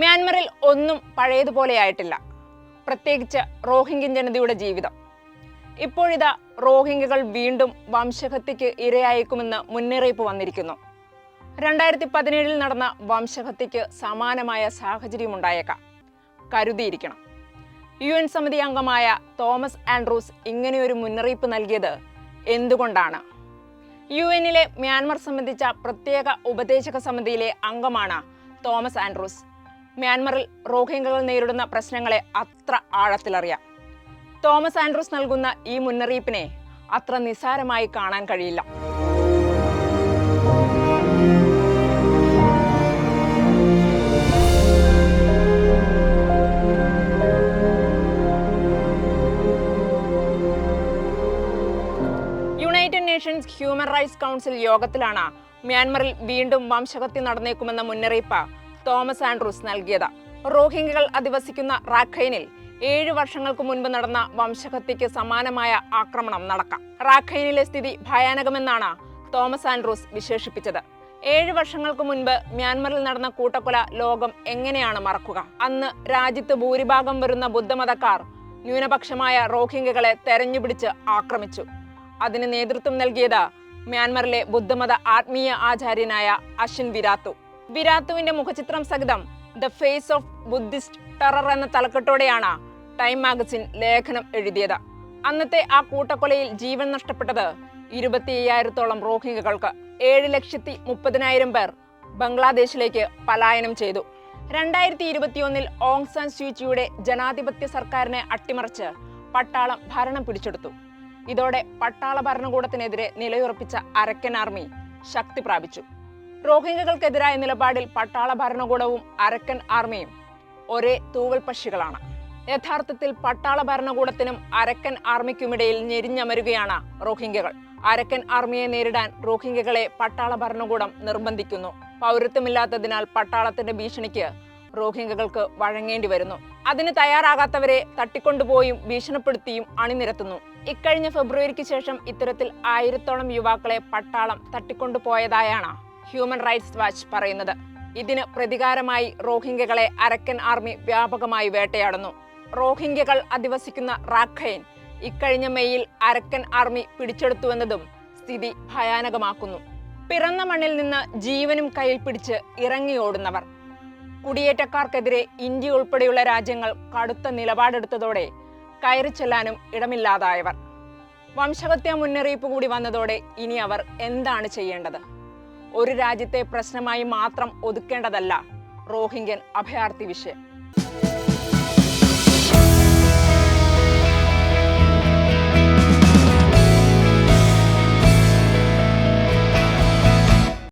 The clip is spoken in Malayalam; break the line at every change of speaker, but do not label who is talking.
മ്യാൻമറിൽ ഒന്നും പഴയതുപോലെയായിട്ടില്ല പ്രത്യേകിച്ച് റോഹിംഗ്യൻ ജനതയുടെ ജീവിതം. ഇപ്പോഴിതാ റോഹിംഗ്യകൾ വീണ്ടും വംശഹത്യക്ക് ഇരയായേക്കുമെന്ന് മുന്നറിയിപ്പ് വന്നിരിക്കുന്നു. രണ്ടായിരത്തി പതിനേഴിൽ നടന്ന വംശഹത്യക്ക് സമാനമായ സാഹചര്യമുണ്ടായേക്കാം. കരുതിയിരിക്കണം. യു എൻ സമിതി അംഗമായ തോമസ് ആൻഡ്രൂസ് ഇങ്ങനെയൊരു മുന്നറിയിപ്പ് നൽകിയത് എന്തുകൊണ്ടാണ്? യു എന്നിലെ മ്യാൻമർ സംബന്ധിച്ച പ്രത്യേക ഉപദേശക സമിതിയിലെ അംഗമാണ് തോമസ് ആൻഡ്രൂസ്. മ്യാൻമറിൽ റോഹിംഗ്യകൾ നേരിടുന്ന പ്രശ്നങ്ങളെ അത്ര ആഴത്തിലറിയാം. തോമസ് ആൻഡ്രൂസ് നൽകുന്ന ഈ മുന്നറിയിപ്പിനെ അത്ര നിസാരമായി കാണാൻ കഴിയില്ല. United Nations Human Rights Council യോഗത്തിലാണ് മ്യാൻമറിൽ വീണ്ടും വംശഹത്യ നടന്നേക്കുമെന്ന മുന്നറിയിപ്പ് തോമസ് ആൻഡ്രൂസ് നൽകിയത്. റോഹിംഗ്യകൾ അധിവസിക്കുന്ന റാഖൈനിൽ ഏഴ് വർഷങ്ങൾക്ക് മുൻപ് നടന്ന വംശഹത്യയ്ക്ക് സമാനമായ ആക്രമണം നടക്കാം. റാഖൈനിലെ സ്ഥിതി ഭയാനകമെന്നാണ് തോമസ് ആൻഡ്രൂസ് വിശേഷിപ്പിച്ചത്. ഏഴ് വർഷങ്ങൾക്ക് മുൻപ് മ്യാൻമറിൽ നടന്ന കൂട്ടക്കൊല ലോകം എങ്ങനെയാണ് മറക്കുക? അന്ന് രാജ്യത്ത് ഭൂരിഭാഗം വരുന്ന ബുദ്ധമതക്കാർ ന്യൂനപക്ഷമായ റോഹിംഗ്യകളെ തെരഞ്ഞുപിടിച്ച് ആക്രമിച്ചു. അതിന് നേതൃത്വം നൽകിയത് മ്യാൻമറിലെ ബുദ്ധമത ആത്മീയ ആചാര്യനായ അശ്വിൻ വിരാത്തു. വിരാത്തുവിന്റെ മുഖചിത്രം സഹിതം the face of Buddhist terror എന്ന തലക്കെട്ടോടെയാണ് ടൈം മാഗസിൻ ലേഖനം എഴുതിയത്. അന്നത്തെ ആ കൂട്ടക്കൊലയിൽ ജീവൻ നഷ്ടപ്പെട്ടത് ഇരുപത്തി അയ്യായിരത്തോളം റോഹിംഗ്യകൾക്ക് ഏഴ് ലക്ഷത്തി മുപ്പതിനായിരം പേർ ബംഗ്ലാദേശിലേക്ക് പലായനം ചെയ്തു. രണ്ടായിരത്തി ഇരുപത്തിയൊന്നിൽ ഓങ് സാൻ സ്യൂച്ചിയുടെ ജനാധിപത്യ സർക്കാരിനെ അട്ടിമറിച്ച് പട്ടാളം ഭരണം പിടിച്ചെടുത്തു. ഇതോടെ പട്ടാള ഭരണകൂടത്തിനെതിരെ നിലയുറപ്പിച്ച അരക്കൻ ആർമി ശക്തി പ്രാപിച്ചു. റോഹിംഗ്യകൾക്കെതിരായ നിലപാടിൽ പട്ടാള ഭരണകൂടവും അരക്കൻ ആർമിയും ഒരേ തൂവൽ പക്ഷികളാണ്. യഥാർത്ഥത്തിൽ പട്ടാള ഭരണകൂടത്തിനും അരക്കൻ ആർമിക്കുമിടയിൽ ഞെരിഞ്ഞമരുകയാണ് റോഹിംഗകൾ അരക്കൻ ആർമിയെ നേരിടാൻ റോഹിംഗ്യകളെ പട്ടാള ഭരണകൂടം നിർബന്ധിക്കുന്നു. പൗരത്വമില്ലാത്തതിനാൽ പട്ടാളത്തിന്റെ ഭീഷണിക്ക് റോഹിംഗകൾക്ക് വഴങ്ങേണ്ടി വരുന്നു. അതിന് തയ്യാറാകാത്തവരെ തട്ടിക്കൊണ്ടുപോയും ഭീഷണിപ്പെടുത്തിയും അണിനിരത്തുന്നു. ഇക്കഴിഞ്ഞ ഫെബ്രുവരിക്ക് ശേഷം ഇത്തരത്തിൽ ആയിരത്തോളം യുവാക്കളെ പട്ടാളം തട്ടിക്കൊണ്ടുപോയതായാണ് ഹ്യൂമൻ റൈറ്റ്സ് വാച്ച് പറയുന്നത്. ഇതിന് പ്രതികാരമായി റോഹിംഗ്യകളെ അരക്കൻ ആർമി വ്യാപകമായി വേട്ടയാടുന്നു. റോഹിംഗ്യകൾ അധിവസിക്കുന്ന റാഖൈൻ ഇക്കഴിഞ്ഞ മെയ്യിൽ അരക്കൻ ആർമി പിടിച്ചെടുത്തുവെന്നതും സ്ഥിതി ഭയാനകമാക്കുന്നു. പിറന്ന മണ്ണിൽ നിന്ന് ജീവനും കയ്യിൽ പിടിച്ച് ഇറങ്ങിയോടുന്നവർ. കുടിയേറ്റക്കാർക്കെതിരെ ഇന്ത്യ ഉൾപ്പെടെയുള്ള രാജ്യങ്ങൾ കടുത്ത നിലപാടെടുത്തതോടെ കയറി ചെല്ലാനും ഇടമില്ലാതായവർ. വംശഹത്യാ മുന്നറിയിപ്പ് കൂടി വന്നതോടെ ഇനി അവർ എന്താണ് ചെയ്യേണ്ടത്? ഒരു രാജ്യത്തെ പ്രശ്നമായി മാത്രം ഒതുക്കേണ്ടതല്ല റോഹിംഗ്യൻ അഭയാർത്ഥി വിഷയം.